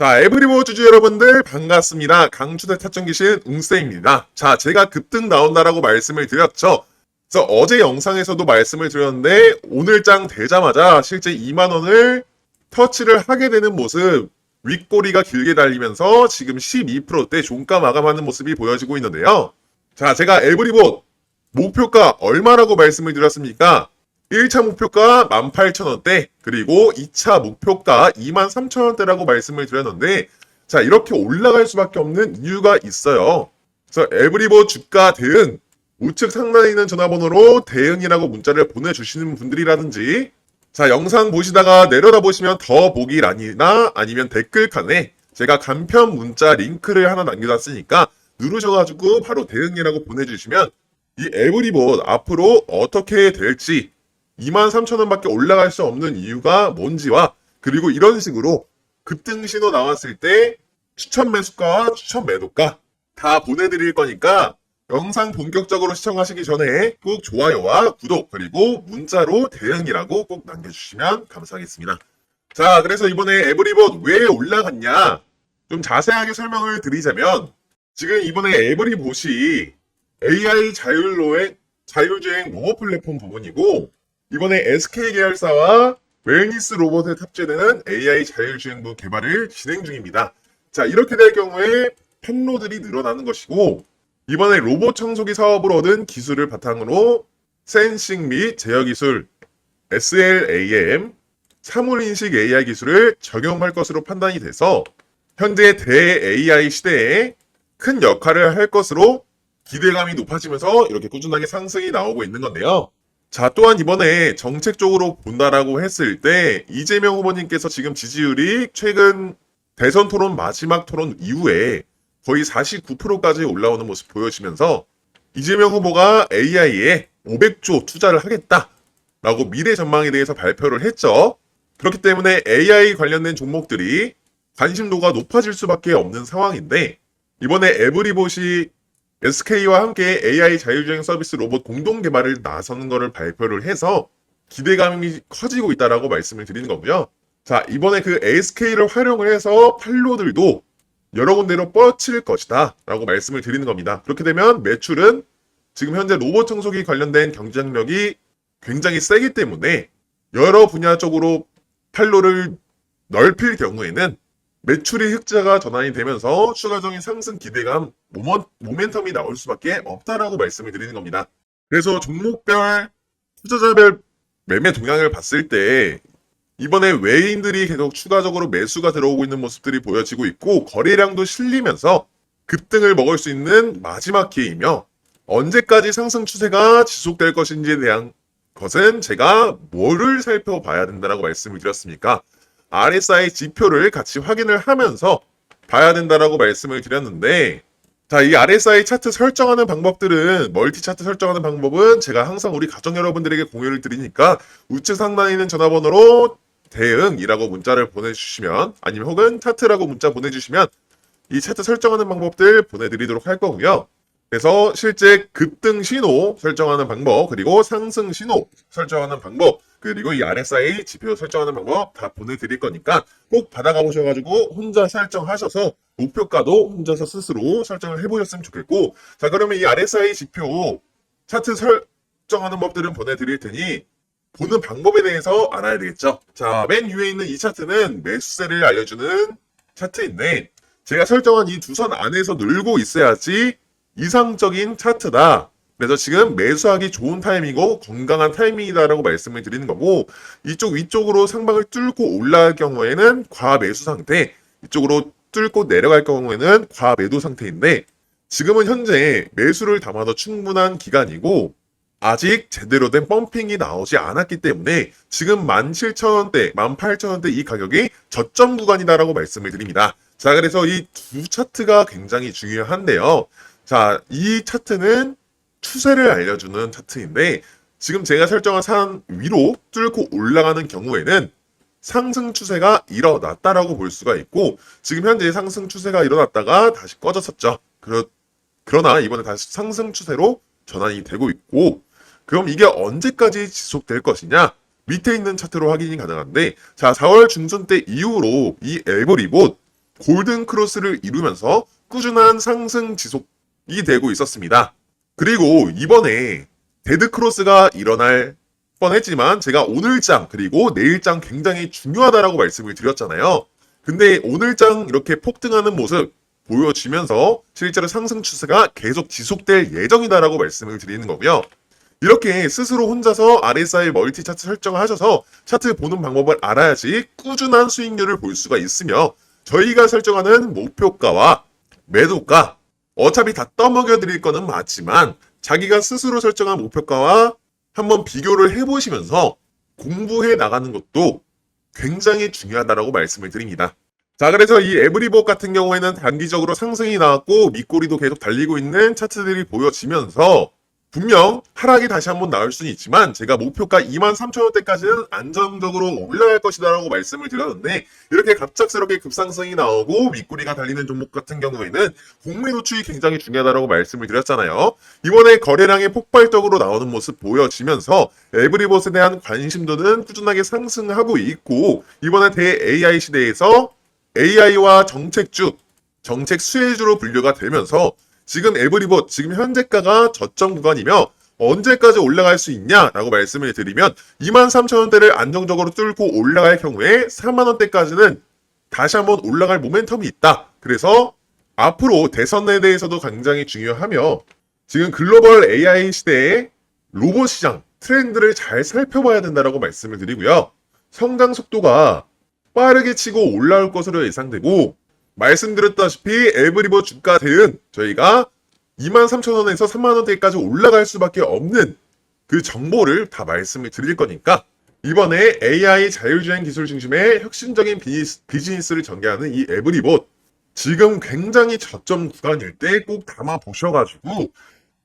자, 에브리보 주주 여러분들 반갑습니다. 강추대 타점 기신 웅쌤입니다. 자, 제가 급등 나온다라고 말씀을 드렸죠. 그래서 어제 영상에서도 말씀을 드렸는데 오늘 장 되자마자 실제 2만 원을 터치를 하게 되는 모습 윗꼬리가 길게 달리면서 지금 12%대 종가 마감하는 모습이 보여지고 있는데요. 자, 제가 에브리봇 목표가 얼마라고 말씀을 드렸습니까? 1차 목표가 18,000원대, 그리고 2차 목표가 23,000원대라고 말씀을 드렸는데, 자, 이렇게 올라갈 수밖에 없는 이유가 있어요. 그래서 에브리보 주가 대응, 우측 상단에 있는 전화번호로 대응이라고 문자를 보내주시는 분들이라든지, 자, 영상 보시다가 내려다 보시면 더 보기란이나 아니면 댓글 칸에 제가 간편 문자 링크를 하나 남겨놨으니까 누르셔가지고 바로 대응이라고 보내주시면 이 에브리봇 앞으로 어떻게 될지 23,000원밖에 올라갈 수 없는 이유가 뭔지와 그리고 이런 식으로 급등 신호 나왔을 때 추천 매수가와 추천 매도가 다 보내드릴 거니까 영상 본격적으로 시청하시기 전에 꼭 좋아요와 구독 그리고 문자로 대응이라고 꼭 남겨주시면 감사하겠습니다. 자 그래서 이번에 에브리봇 왜 올라갔냐 좀 자세하게 설명을 드리자면 지금 이번에 에브리봇이 AI 자율로의 자율주행 로봇 플랫폼 부분이고 이번에 SK 계열사와 웰니스 로봇에 탑재되는 AI 자율주행부 개발을 진행 중입니다. 자 이렇게 될 경우에 판로들이 늘어나는 것이고 이번에 로봇 청소기 사업을 얻은 기술을 바탕으로 센싱 및 제어 기술 SLAM 사물인식 AI 기술을 적용할 것으로 판단이 돼서 현재 대 AI 시대에 큰 역할을 할 것으로 기대감이 높아지면서 이렇게 꾸준하게 상승이 나오고 있는 건데요. 자, 또한 이번에 정책적으로 본다라고 했을 때 이재명 후보님께서 지금 지지율이 최근 대선 토론 마지막 토론 이후에 거의 49%까지 올라오는 모습 보여지면서 이재명 후보가 AI에 500조 투자를 하겠다라고 미래 전망에 대해서 발표를 했죠. 그렇기 때문에 AI 관련된 종목들이 관심도가 높아질 수밖에 없는 상황인데 이번에 에브리봇이 SK와 함께 AI 자율주행 서비스 로봇 공동 개발을 나서는 것을 발표를 해서 기대감이 커지고 있다라고 말씀을 드리는 거고요. 자, 이번에 그 SK를 활용을 해서 판로들도 여러 군데로 뻗칠 것이다 라고 말씀을 드리는 겁니다. 그렇게 되면 매출은 지금 현재 로봇 청소기 관련된 경쟁력이 굉장히 세기 때문에 여러 분야 쪽으로 판로를 넓힐 경우에는 매출이 흑자가 전환이 되면서 추가적인 상승 기대감, 모먼, 모멘텀이 나올 수밖에 없다라고 말씀을 드리는 겁니다. 그래서 종목별, 투자자별 매매 동향을 봤을 때 이번에 외인들이 계속 추가적으로 매수가 들어오고 있는 모습들이 보여지고 있고 거래량도 실리면서 급등을 먹을 수 있는 마지막 기회이며 언제까지 상승 추세가 지속될 것인지에 대한 것은 제가 뭐를 살펴봐야 된다라고 말씀을 드렸습니까? RSI 지표를 같이 확인을 하면서 봐야 된다라고 말씀을 드렸는데 자, 이 RSI 차트 설정하는 방법들은 멀티 차트 설정하는 방법은 제가 항상 우리 가정 여러분들에게 공유를 드리니까 우측 상단에 있는 전화번호로 대응이라고 문자를 보내주시면 아니면 혹은 차트라고 문자 보내주시면 이 차트 설정하는 방법들 보내드리도록 할 거고요. 그래서 실제 급등 신호 설정하는 방법 그리고 상승 신호 설정하는 방법 그리고 이 RSI 지표 설정하는 방법 다 보내드릴 거니까 꼭 받아가 보셔가지고 혼자 설정하셔서 목표가도 혼자서 스스로 설정을 해보셨으면 좋겠고 자 그러면 이 RSI 지표 차트 설정하는 법들은 보내드릴 테니 보는 방법에 대해서 알아야 되겠죠. 자, 맨 위에 있는 이 차트는 매수세를 알려주는 차트인데, 제가 설정한 이 두 선 안에서 늘고 있어야지 이상적인 차트다. 그래서 지금 매수하기 좋은 타이밍이고 건강한 타이밍이다라고 말씀을 드리는 거고, 이쪽 위쪽으로 상방을 뚫고 올라갈 경우에는 과매수 상태, 이쪽으로 뚫고 내려갈 경우에는 과매도 상태인데, 지금은 현재 매수를 담아도 충분한 기간이고, 아직 제대로 된 펌핑이 나오지 않았기 때문에 지금 17,000원대, 18,000원대 이 가격이 저점 구간이다라고 말씀을 드립니다. 자, 그래서 이 두 차트가 굉장히 중요한데요. 자, 이 차트는 추세를 알려주는 차트인데 지금 제가 설정한 산 위로 뚫고 올라가는 경우에는 상승 추세가 일어났다라고 볼 수가 있고 지금 현재 상승 추세가 일어났다가 다시 꺼졌었죠. 그러, 그러나 이번에 다시 상승 추세로 전환이 되고 있고 그럼 이게 언제까지 지속될 것이냐? 밑에 있는 차트로 확인이 가능한데, 자, 4월 중순 때 이후로 이 에버리봇 골든 크로스를 이루면서 꾸준한 상승 지속이 되고 있었습니다. 그리고 이번에 데드 크로스가 일어날 뻔했지만 제가 오늘장 그리고 내일장 굉장히 중요하다라고 말씀을 드렸잖아요. 근데 오늘장 이렇게 폭등하는 모습 보여지면서 실제로 상승 추세가 계속 지속될 예정이다라고 말씀을 드리는 거고요. 이렇게 스스로 혼자서 RSI 멀티 차트 설정을 하셔서 차트 보는 방법을 알아야지 꾸준한 수익률을 볼 수가 있으며 저희가 설정하는 목표가와 매도가 어차피 다 떠먹여 드릴 거는 맞지만 자기가 스스로 설정한 목표가와 한번 비교를 해보시면서 공부해 나가는 것도 굉장히 중요하다라고 말씀을 드립니다. 자, 그래서 이 에브리봇 같은 경우에는 단기적으로 상승이 나왔고 밑꼬리도 계속 달리고 있는 차트들이 보여지면서 분명 하락이 다시 한번 나올 수는 있지만 제가 목표가 23,000원대까지는 안정적으로 올라갈 것이다라고 말씀을 드렸는데 이렇게 갑작스럽게 급상승이 나오고 밑꼬리가 달리는 종목 같은 경우에는 공매 노출이 굉장히 중요하다라고 말씀을 드렸잖아요. 이번에 거래량이 폭발적으로 나오는 모습 보여지면서 에브리봇에 대한 관심도는 꾸준하게 상승하고 있고 이번에 대 AI 시대에서 AI와 정책주, 정책 수혜주로 분류가 되면서 지금 에브리봇 지금 현재가가 저점 구간이며 언제까지 올라갈 수 있냐라고 말씀을 드리면 23,000원대를 안정적으로 뚫고 올라갈 경우에 4만원대까지는 다시 한번 올라갈 모멘텀이 있다. 그래서 앞으로 대선에 대해서도 굉장히 중요하며 지금 글로벌 AI 시대의 로봇 시장 트렌드를 잘 살펴봐야 된다라고 말씀을 드리고요. 성장 속도가 빠르게 치고 올라올 것으로 예상되고 말씀드렸다시피 에브리버 주가 대응 저희가 23,000원에서 3만원대까지 올라갈 수밖에 없는 그 정보를 다 말씀을 드릴 거니까 이번에 AI 자율주행 기술 중심의 혁신적인 비즈니스, 비즈니스를 전개하는 이 에브리봇 지금 굉장히 저점 구간일 때 꼭 담아 보셔가지고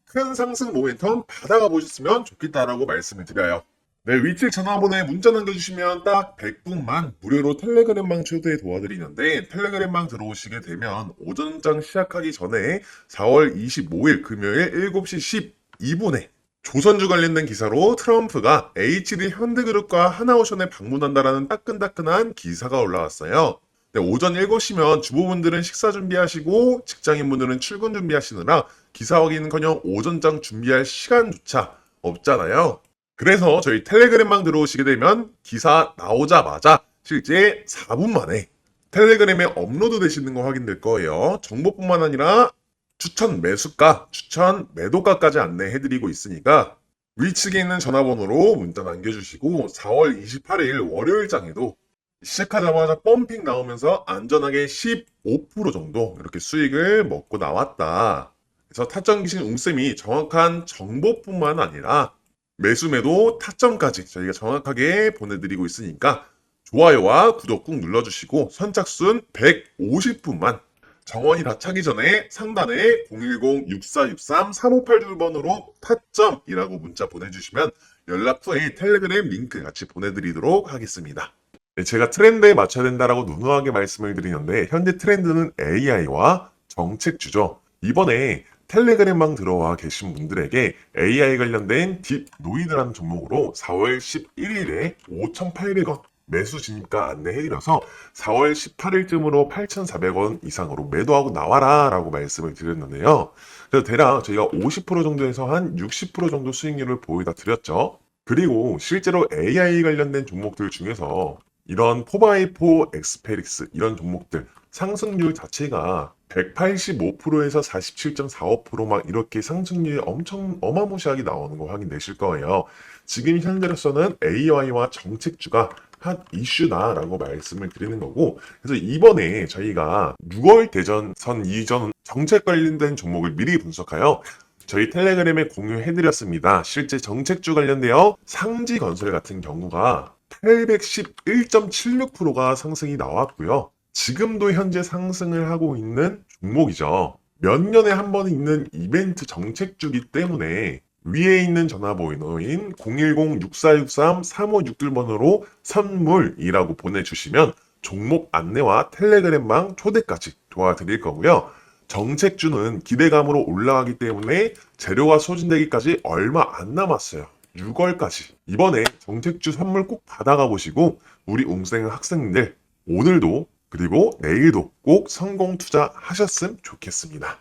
큰 상승 모멘텀 받아가 보셨으면 좋겠다라고 말씀을 드려요. 네, 위치 전화번호에 문자 남겨주시면 딱 100분만 무료로 텔레그램방 초대 도와드리는데 텔레그램방 들어오시게 되면 오전장 시작하기 전에 4월 25일 금요일 7시 12분에 조선주 관련된 기사로 트럼프가 HD 현대그룹과 하나오션에 방문한다라는 따끈따끈한 기사가 올라왔어요. 네, 오전 7시면 주부분들은 식사 준비하시고 직장인분들은 출근 준비하시느라 기사 확인은커녕 오전장 준비할 시간조차 없잖아요. 그래서 저희 텔레그램방 들어오시게 되면 기사 나오자마자 실제 4분 만에 텔레그램에 업로드 되시는 거 확인될 거예요. 정보뿐만 아니라 추천 매수가, 추천 매도가까지 안내해드리고 있으니까 위측에 있는 전화번호로 문자 남겨주시고 4월 28일 월요일장에도 시작하자마자 펌핑 나오면서 안전하게 15% 정도 이렇게 수익을 먹고 나왔다. 그래서 타점 기신 웅쌤이 정확한 정보뿐만 아니라 매수 매도 타점까지 저희가 정확하게 보내드리고 있으니까 좋아요와 구독 꾹 눌러주시고 선착순 150분만 정원이 다 차기 전에 상단에 010-6463-3582번으로 타점이라고 문자 보내주시면 연락 후에 텔레그램 링크 같이 보내드리도록 하겠습니다. 네, 제가 트렌드에 맞춰야 된다라고 누누하게 말씀을 드리는데 현재 트렌드는 AI와 정책주죠. 이번에 텔레그램방 들어와 계신 분들에게 AI 관련된 딥 노이드라는 종목으로 4월 11일에 5,800원 매수 진입가 안내해드려서 4월 18일쯤으로 8,400원 이상으로 매도하고 나와라 라고 말씀을 드렸는데요. 그래서 대략 저희가 50% 정도에서 한 60% 정도 수익률을 보여다 드렸죠. 그리고 실제로 AI 관련된 종목들 중에서 이런 4x4 엑스페릭스 이런 종목들 상승률 자체가 185%에서 47.45%막 이렇게 상승률이 엄청 어마무시하게 나오는 거 확인되실 거예요. 지금 현재로서는 AI와 정책주가 한 이슈다라고 말씀을 드리는 거고 그래서 이번에 저희가 6월 대전선 이전 정책 관련된 종목을 미리 분석하여 저희 텔레그램에 공유해드렸습니다. 실제 정책주 관련되어 상지 건설 같은 경우가 811.76%가 상승이 나왔고요. 지금도 현재 상승을 하고 있는 종목이죠. 몇 년에 한 번 있는 이벤트 정책주기 때문에 위에 있는 전화번호인 010-6463-3561번으로 선물이라고 보내주시면 종목 안내와 텔레그램방 초대까지 도와드릴 거고요. 정책주는 기대감으로 올라가기 때문에 재료가 소진되기까지 얼마 안 남았어요. 6월까지. 이번에 정책주 선물 꼭 받아가 보시고 우리 웅생 학생들 오늘도 그리고 내일도 꼭 성공 투자하셨으면 좋겠습니다.